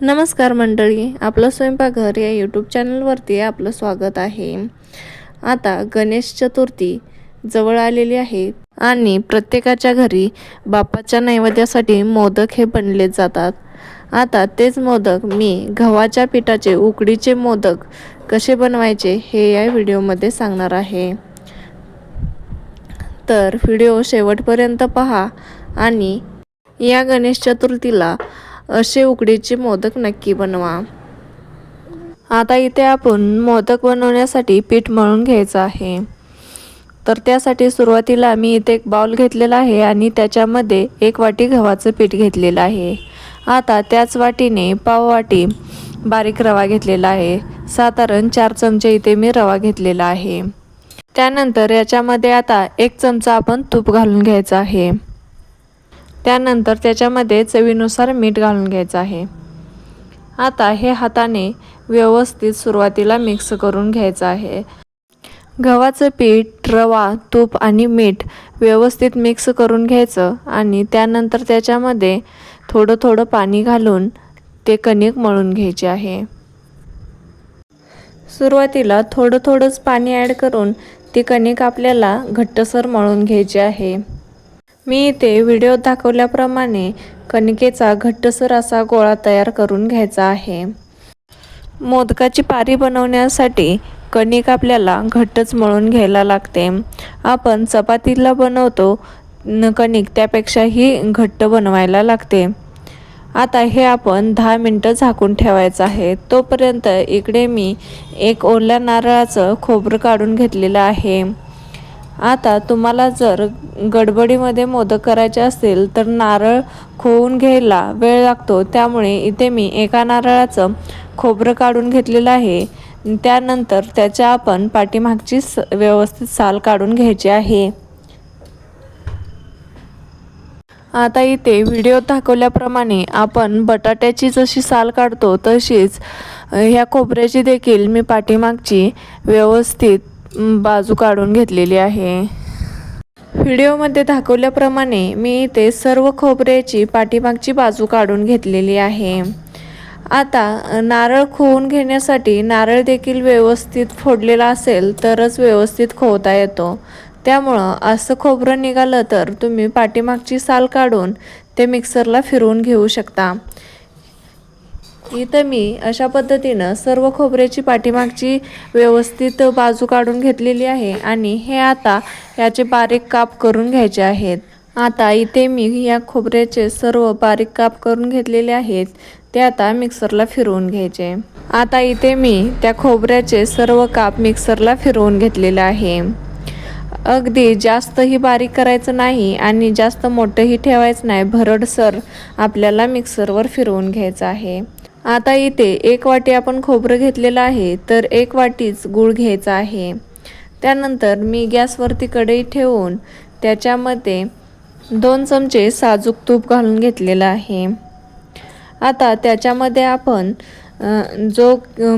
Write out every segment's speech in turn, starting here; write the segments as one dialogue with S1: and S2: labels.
S1: नमस्कार मंडळी आपलं स्वयंपाकघर या यूट्यूब चॅनलवरती आपलं स्वागत आहे. आता गणेश चतुर्थी जवळ आलेली आहे आणि प्रत्येकाच्या घरी बापाच्या नैवेद्यासाठी मोदक हे बनले जातात. आता तेच मोदक मी गव्हाच्या पिठाचे उकडीचे मोदक कसे बनवायचे हे या व्हिडिओमध्ये सांगणार आहे. तर व्हिडिओ शेवटपर्यंत पहा आणि या गणेश चतुर्थीला असे उकडीचे मोदक नक्की बनवा. आता इथे आपण मोदक बनवण्यासाठी पीठ मळून घ्यायचं आहे. तर त्यासाठी सुरुवातीला मी इथे एक बाउल घेतलेला आहे आणि त्याच्यामध्ये एक वाटी गव्हाचं पीठ घेतलेलं आहे. आता त्याच वाटीने पाव वाटी बारीक रवा घेतलेला आहे. साधारण चार चमचे इथे मी रवा घेतलेला आहे. त्यानंतर याच्यामध्ये आता एक चमचा आपण तूप घालून घ्यायचा आहे. त्यानंतर त्याच्यामध्ये चवीनुसार मीठ घालून घ्यायचं आहे. आता हे हाताने व्यवस्थित सुरुवातीला मिक्स करून घ्यायचं आहे. गव्हाचं पीठ रवा तूप आणि मीठ व्यवस्थित मिक्स करून घ्यायचं आणि त्यानंतर त्याच्यामध्ये थोडं थोडं पाणी घालून ते कणिक मळून घ्यायचे आहे. सुरुवातीला थोडं थोडंच पाणी ॲड करून ती कणिक आपल्याला घट्टसर मळून घ्यायची आहे. मी इथे व्हिडिओ दाखवल्याप्रमाणे कणिकेचा घट्टसर असा गोळा तयार करून घ्यायचा आहे. मोदकाची पारी बनवण्यासाठी कणिक आपल्याला घट्टच मळून घ्यायला लागते. आपण चपातीला बनवतो न कणिक त्यापेक्षाही घट्ट बनवायला लागते. आता हे आपण दहा मिनटं झाकून ठेवायचं आहे. तोपर्यंत इकडे मी एक ओल्या नारळाचं खोबरं काढून घेतलेलं आहे. आता तुम्हाला जर गडबडीमध्ये मोदक करायचे असतील तर नारळ खोवून घ्यायला वेळ लागतो. त्यामुळे इथे मी एका नारळाचं खोबरं काढून घेतलेलं आहे. त्यानंतर त्याच्या आपण पाठीमागची स व्यवस्थित साल काढून घ्यायची आहे. आता इथे व्हिडिओ दाखवल्याप्रमाणे आपण बटाट्याची जशी साल काढतो तशीच ह्या खोबऱ्याची देखील मी पाठीमागची व्यवस्थित बाजू काढून घेतलेली आहे. व्हिडिओमध्ये दाखवल्याप्रमाणे मी इथे सर्व खोबऱ्याची पाठीमागची बाजू काढून घेतलेली आहे. आता नारळ खोवून घेण्यासाठी नारळ देखील व्यवस्थित फोडलेला असेल तरच व्यवस्थित खोवता येतो. त्यामुळं असं खोबरं निघालं तर तुम्ही पाठीमागची साल काढून ते मिक्सरला फिरवून घेऊ शकता. इथं मी अशा पद्धतीनं सर्व खोबऱ्याची पाठीमागची व्यवस्थित बाजू काढून घेतलेली आहे आणि हे आता याचे बारीक काप करून घ्यायचे आहेत. आता इथे मी या खोबऱ्याचे सर्व बारीक काप करून घेतलेले आहेत. ते आता मिक्सरला फिरवून घ्यायचे. आता इथे मी त्या खोबऱ्याचे सर्व काप मिक्सरला फिरवून घेतलेले आहे. अगदी जास्तही बारीक करायचं नाही आणि जास्त मोठंही ठेवायचं नाही. भरडसर आपल्याला मिक्सरवर फिरवून घ्यायचं आहे. आता इथे एक वाटी आपण खोबरं घेतलेलं आहे तर एक वाटीच गूळ घ्यायचा आहे. त्यानंतर मी गॅसवरती कढई ठेवून त्याच्यामध्ये दोन चमचे साजूक तूप घालून घेतलेलं आहे. आता त्याच्यामध्ये आपण जो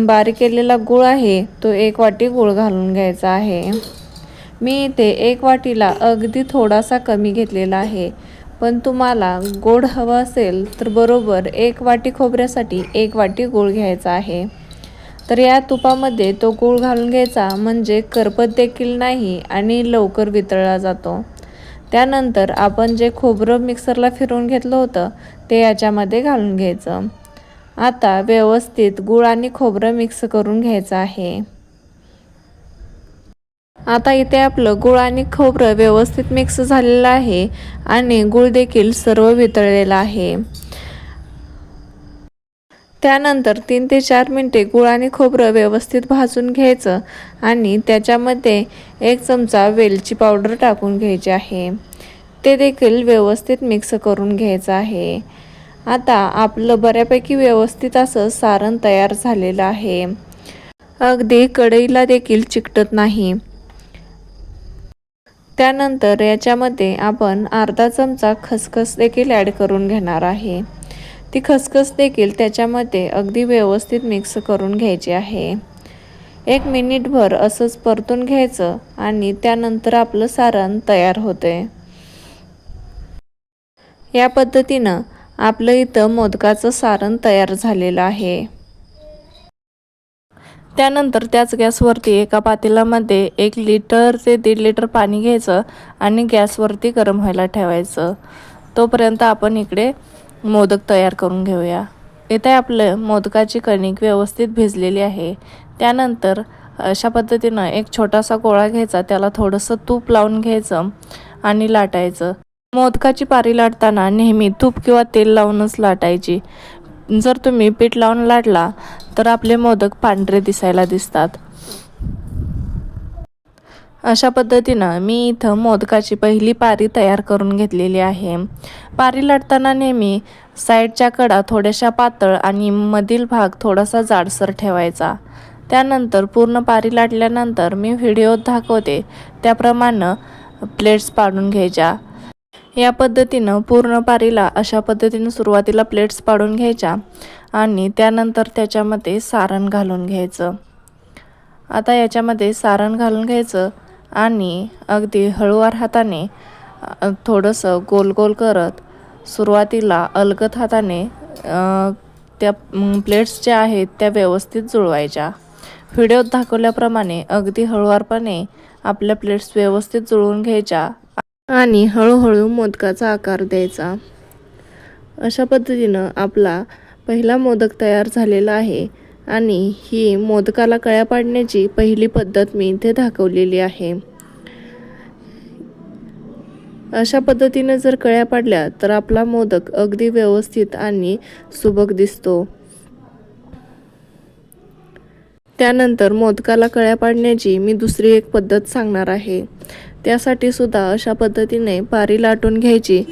S1: बारीक केलेला गूळ आहे तो एक वाटी गूळ घालून घ्यायचा आहे. मी इथे एक वाटीला अगदी थोडासा कमी घेतलेला आहे. पण तुम्हाला गोड हवं असेल तर बरोबर एक वाटी खोबऱ्यासाठी एक वाटी गूळ घ्यायचा आहे. तर या तुपामध्ये तो गूळ घालून घ्यायचा म्हणजे करपत देखील नाही आणि लवकर वितळला जातो. त्यानंतर आपण जे खोबरं मिक्सरला फिरवून घेतलं होतं ते याच्यामध्ये घालून घ्यायचं. आता व्यवस्थित गूळ आणि खोबरं मिक्स करून घ्यायचं आहे. आता इथे आपलं गुळ आणि खोबरं व्यवस्थित मिक्स झालेलं आहे आणि गुळ देखील सर्व वितळलेला आहे. त्यानंतर तीन ते चार मिनटे गुळ आणि खोबरं व्यवस्थित भाजून घ्यायचं आणि त्याच्यामध्ये एक चमचा वेलची पावडर टाकून घ्यायची आहे. ते देखील व्यवस्थित मिक्स करून घ्यायचं आहे. आता आपलं बऱ्यापैकी व्यवस्थित असं सारण तयार झालेलं आहे. अगदी कढईला देखील चिकटत नाही. त्यानंतर याच्यामध्ये आपण अर्धा चमचा खसखस देखील ॲड करून घेणार आहे. ती खसखस देखील त्याच्यामध्ये अगदी व्यवस्थित मिक्स करून घ्यायची आहे. एक मिनिटभर असंच परतून घ्यायचं आणि त्यानंतर आपलं सारण तयार होते या पद्धतीनं
S2: आपलं इथं मोदकाचं सारण तयार झालेलं आहे. त्यानंतर त्याच गॅसवरती एका पातेल्यामध्ये एक लिटर ते दीड लिटर पाणी घ्यायचं आणि गॅसवरती गरम व्हायला ठेवायचं. तोपर्यंत आपण इकडे मोदक तयार करून घेऊया. इथे आपलं मोदकाची कणिक व्यवस्थित भिजलेली आहे. त्यानंतर अशा पद्धतीनं एक छोटासा गोळा घ्यायचा त्याला थोडंसं तूप लावून घ्यायचं आणि लाटायचं. मोदकाची पारी लाटताना नेहमी तूप किंवा तेल लावूनच लाटायची. जर तुम्ही पीठ लावून लाटला तर आपले मोदक पांढरे दिसायला दिसतात. अशा पद्धतीनं मी इथं मोदकाची पहिली पारी तयार करून घेतलेली आहे. पारी लाटताना नेहमी साईडच्या कडा थोड्याशा पातळ आणि मधील भाग थोडासा जाडसर ठेवायचा. त्यानंतर पूर्ण पारी लाटल्यानंतर मी व्हिडिओत दाखवते त्याप्रमाणे प्लेट्स पाडून घ्यायच्या. या पद्धतीनं पूर्ण पारीला अशा पद्धतीनं सुरुवातीला प्लेट्स पाडून घ्यायच्या आणि त्यानंतर त्याच्यामध्ये सारण घालून घ्यायचं. आता याच्यामध्ये सारण घालून घ्यायचं आणि अगदी हळूवार हाताने थोडंसं गोल गोल करत सुरुवातीला अलगत हाताने त्या प्लेट्स ज्या आहेत त्या व्यवस्थित जुळवायच्या. व्हिडिओत दाखवल्याप्रमाणे अगदी हळूवारपणे आपल्या प्लेट्स व्यवस्थित जुळवून घ्यायच्या. आणि हळूहळू मोदकाचा आकार द्यायचा. अशा पद्धतीनं आपला पहिला मोदक तयार झालेला आहे आणि ही मोदकाला कळ्या पाडण्याची पहिली पद्धत मी इथे दाखवलेली आहे. अशा पद्धतीने जर कळ्या पाडल्या तर आपला मोदक अगदी व्यवस्थित आणि सुबक दिसतो. त्यानंतर मोदकाला कळ्या पाडण्याची मी दुसरी एक पद्धत सांगणार आहे. त्यासाठी सुद्धा अशा पद्धतीने पारी लाटून घ्यायची.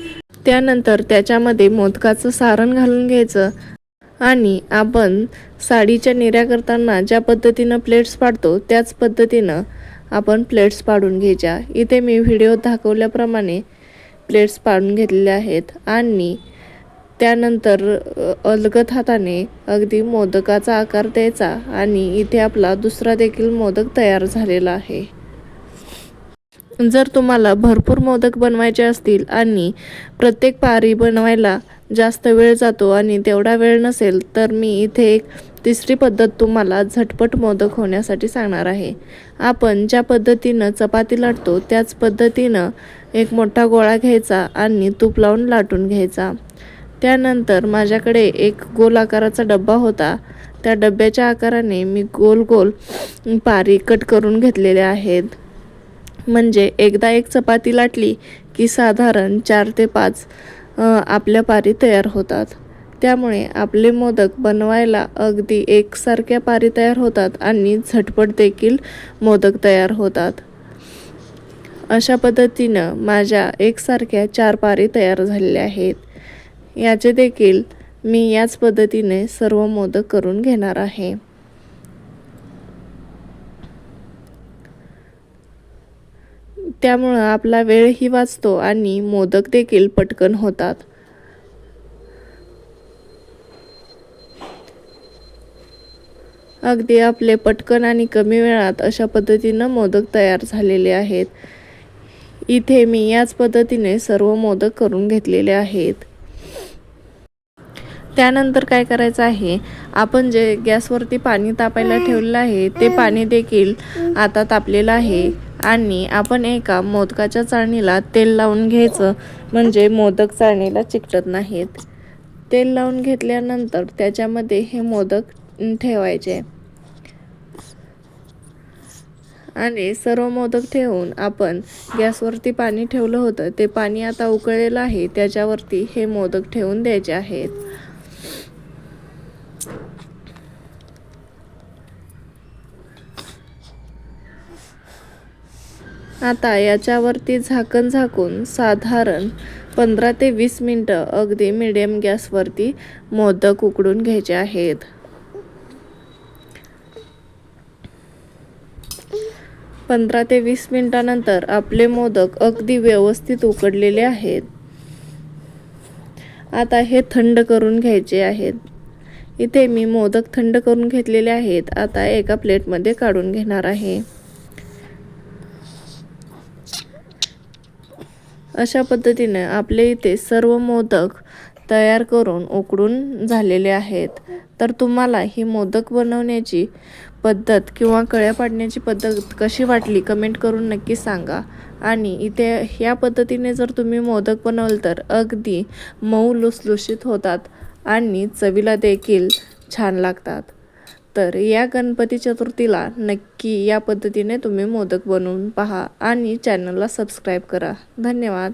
S2: त्यानंतर त्याच्यामध्ये मोदकाचं सारण घालून घ्यायचं. आणि आपण साडीच्या निर्या करताना ज्या पद्धतीनं प्लेट्स पाडतो त्याच पद्धतीनं आपण प्लेट्स पाडून घ्यायच्या. इथे मी व्हिडिओ दाखवल्याप्रमाणे प्लेट्स पाडून घेतलेल्या आहेत. आणि त्यानंतर अलगत हाताने अगदी मोदकाचा आकार द्यायचा. आणि इथे आपला दुसरा देखील मोदक तयार झालेला आहे. जर तुम्हाला भरपूर मोदक बनवायचे असतील आणि प्रत्येक पारी बनवायला जास्त वेळ जातो आणि तेवढा वेळ नसेल तर मी इथे एक तिसरी पद्धत तुम्हाला झटपट मोदक होण्यासाठी सांगणार आहे. आपण ज्या पद्धतीनं चपाती लाटतो त्याच पद्धतीनं एक मोठा गोळा घ्यायचा आणि तूप लावून लाटून घ्यायचा. त्यानंतर माझ्याकडे एक गोल आकाराचा डब्बा होता. त्या डब्याच्या आकाराने मी गोल गोल पारी कट करून घेतलेल्या आहेत. म्हणजे एकदा एक चपाती लाटली की साधारण चार ते पाच आपल्या पारी तयार होतात. त्यामुळे आपले मोदक बनवायला अगदी एकसारख्या पारी तयार होतात आणि झटपट देखील मोदक तयार होतात. अशा पद्धतीनं माझ्या एकसारख्या चार पारी तयार झालेल्या आहेत. याचे देखील मी याच पद्धतीने सर्व मोदक करून घेणार आहे. त्यामुळं आपला वेळही वाचतो आणि मोदक देखील पटकन होतात. अगदी आपले पटकन आणि कमी वेळात अशा पद्धतीनं मोदक तयार झालेले आहेत. इथे मी याच पद्धतीने सर्व मोदक करून घेतलेले आहेत. त्यानंतर काय करायचं आहे? आपण जे गॅसवरती पाणी तापायला ठेवलेलं आहे ते पाणी देखील आता तापलेलं आहे. आणि आपण एका मोदकाच्या चाळणीला तेल लावून घ्यायचं. म्हणजे मोदक चाळणीला चिकटत नाहीत. तेल लावून घेतल्यानंतर त्याच्यामध्ये हे मोदक ठेवायचे. आणि सर्व मोदक ठेवून आपण गॅसवरती पाणी ठेवलं होतं. ते पाणी आता उकळलेलं आहे. त्याच्यावरती हे मोदक ठेवून द्यायचे आहेत. आता याच्यावरती झाकण झाकून साधारण पंधरा ते वीस मिनटं अगदी मिडियम गॅसवरती मोदक उकडून घ्यायचे आहेत. पंधरा ते वीस मिनटानंतर आपले मोदक अगदी व्यवस्थित उकडलेले आहेत. आता हे थंड करून घ्यायचे आहेत. इथे मी मोदक थंड करून घेतलेले आहेत. आता एका प्लेटमध्ये काढून घेणार आहे. अशा पद्धतीने आपले इथे सर्व मोदक तयार करून उकडून झालेले आहेत. तर तुम्हाला ही मोदक बनवण्याची पद्धत किंवा कळ्या पाडण्याची पद्धत कशी वाटली कमेंट करून नक्की सांगा. आणि इथे ह्या पद्धतीने जर तुम्ही मोदक बनवलं तर अगदी मऊ लुसलुशीत होतात आणि चवीला देखील छान लागतात. तर या गणपती चतुर्थीला नक्की या पद्धतीने तुम्ही मोदक बनवून पहा आणि चॅनलला सबस्क्राईब करा. धन्यवाद.